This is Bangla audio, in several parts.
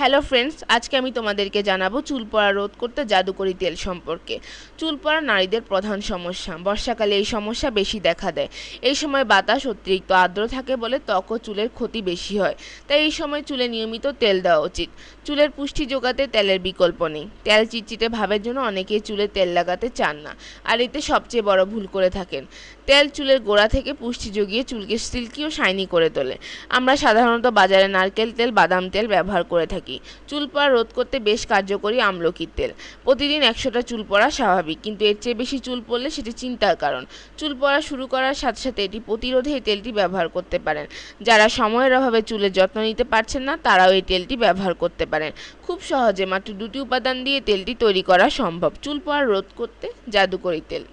হ্যালো ফ্রেন্ডস আজকে আমি তোমাদেরকে জানাব চুল পড়া রোধ করতে জাদুকরি তেল সম্পর্কে। চুল পড়া নারীদের প্রধান সমস্যা, বর্ষাকালে এই সমস্যা বেশি দেখা দেয়। এই সময় বাতাস অতিরিক্ত আর্দ্র থাকে বলে ত্বক ও চুলের ক্ষতি বেশি হয়, তাই এই সময় চুলে নিয়মিত তেল দেওয়া উচিত। চুলের পুষ্টি যোগাতে তেলের বিকল্প নেই, তেল চিটচিটে ভাবের জন্য অনেকেই চুলে তেল লাগাতে চান না, আর এতে সবচেয়ে বড় ভুল করে থাকেন। তেল চুলের গোড়া থেকে পুষ্টি যোগিয়ে চুলকে সিল্কি ও শাইনি করে তোলে। আমরা সাধারণত বাজারে নারকেল তেল, বাদাম তেল ব্যবহার করে থাকি। চুল পড়া রোধ করতে বেশ কার্যকরী আমলকির তেল প্রতিদিন একশোটা চুল পড়া স্বাভাবিক, কিন্তু এর চেয়ে বেশি চুল পড়লে সেটি চিন্তার কারণ। চুল পড়া শুরু করার সাথে সাথে এটি প্রতিরোধে এই তেলটি ব্যবহার করতে পারেন। যারা সময়ের অভাবে চুলের যত্ন নিতে পারছেন না, তারাও এই তেলটি ব্যবহার করতে পারেন। খুব সহজে মাত্র দুটি উপাদান দিয়ে তেলটি তৈরি করা সম্ভব। চুল পড়া রোধ করতে জাদুকরি তেল।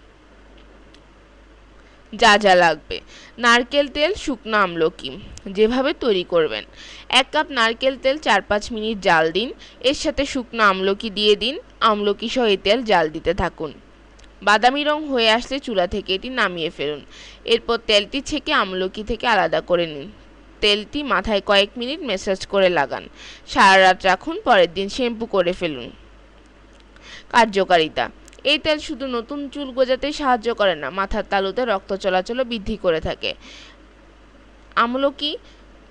যা যা লাগবে। নারকেল তেল, শুকনো আমলকি, যেভাবে তৈরি করবেন। এক কাপ নারকেল তেল চার পাঁচ মিনিট জাল দিন। এর সাথে শুকনো আমলকি দিয়ে দিন। আমলকি সহ এই তেল জাল দিতে থাকুন। বাদামি রং হয়ে আসলে চুলা থেকে এটি নামিয়ে ফেলুন। এরপর তেলটি ছেঁকে আমলকি থেকে আলাদা করে নিন। তেলটি মাথায় কয়েক মিনিট ম্যাসাজ করে লাগান। সারা রাত রাখুন, পরের দিন শ্যাম্পু করে ফেলুন। কার্যকারিতা এই তেল শুধু নতুন চুল গজাতে সাহায্য করে না, মাথার তালুতে রক্ত চলাচলও বৃদ্ধি করে থাকে। আমলকি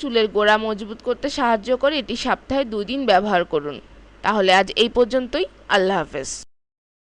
চুলের গোড়া মজবুত করতে সাহায্য করে এটি সপ্তাহে দুই দিন ব্যবহার করুন। তাহলে আজ এই পর্যন্তই, আল্লাহ হাফেজ।